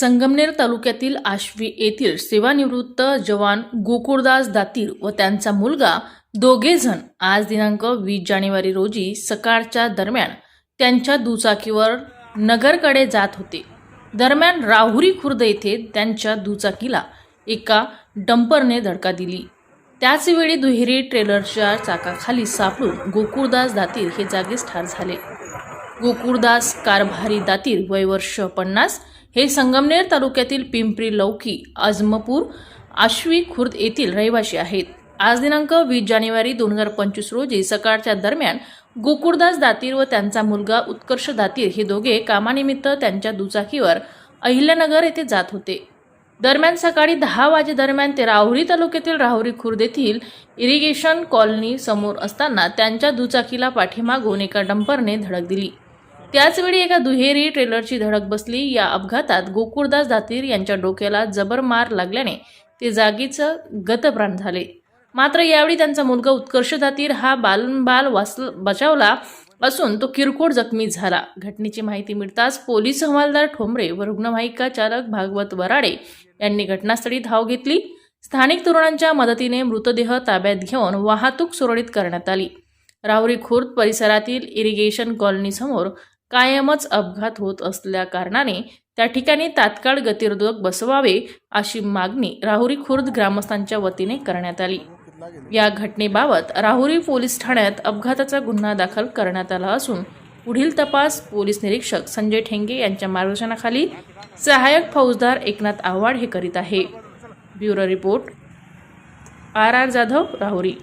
संगमनेर तालुक्यातील आश्वी येथील सेवानिवृत्त जवान गोकुळदास दातीर व त्यांचा मुलगा दोघेजण आज दिनांक वीस जानेवारी रोजी सकाळच्या दरम्यान त्यांच्या दुचाकीवर नगरकडे जात होते. दरम्यान राहुरी खुर्द येथे त्यांच्या दुचाकीला एका डंपरने धडका दिली. त्याचवेळी दुहेरी ट्रेलरच्या चाकाखाली सापडून गोकुळदास दातीर हे जागीच ठार झाले. गोकुळदास कारभारी दातीर वय वर्ष पन्नास हे संगमनेर तालुक्यातील पिंपरी लौकी आजमपूर आश्वी खुर्द येथील रहिवासी आहेत. आज दिनांक वीस जानेवारी दोन हजार पंचवीस रोजी सकाळच्या दरम्यान गोकुळदास दातीर व त्यांचा मुलगा उत्कर्ष दातीर हे दोघे कामानिमित्त त्यांच्या दुचाकीवर अहिल्यानगर येथे जात होते. दरम्यान सकाळी दहा वाजेदरम्यान ते राहुरी तालुक्यातील राहुरी खुर्द येथील इरिगेशन कॉलनी समोर असताना त्यांच्या दुचाकीला पाठीमागून एका डंपरने धडक दिली. त्याचवेळी एका दुहेरी ट्रेलरची धडक बसली. या अपघातात गोकुळदास दातीर यांच्या डोक्याला जबर मार लागल्याने ते जागीच गतप्राण झाले. मात्र यावेळी त्यांचा मुलगा उत्कर्ष दातीर हा बालनबाल वाच बचावला असून तो किरकोळ जखमी झाला. घटनेची माहिती मिळताच पोलीस हवालदार ठोंबरे व रुग्णवाहिका चालक भागवत वराडे यांनी घटनास्थळी धाव घेतली. स्थानिक तरुणांच्या मदतीने मृतदेह ताब्यात घेऊन वाहतूक सुरळीत करण्यात आली. राहुरी खुर्द परिसरातील इरिगेशन कॉलनीसमोर कायमच अपघात होत असल्या कारणाने त्या ठिकाणी तात्काळ गतिरोधक बसवावे अशी मागणी राहुरी खुर्द ग्रामस्थांच्या वतीने करण्यात आली. या घटनेबाबत राहुरी पोलीस ठाण्यात अपघाताचा गुन्हा दाखल करण्यात आला असून पुढील तपास पोलीस निरीक्षक संजय ठेंगे यांच्या मार्गदर्शनाखाली सहाय्यक फौजदार एकनाथ आव्हाड हे करीत आहे. Bureau report R R Jadhav Rahuri.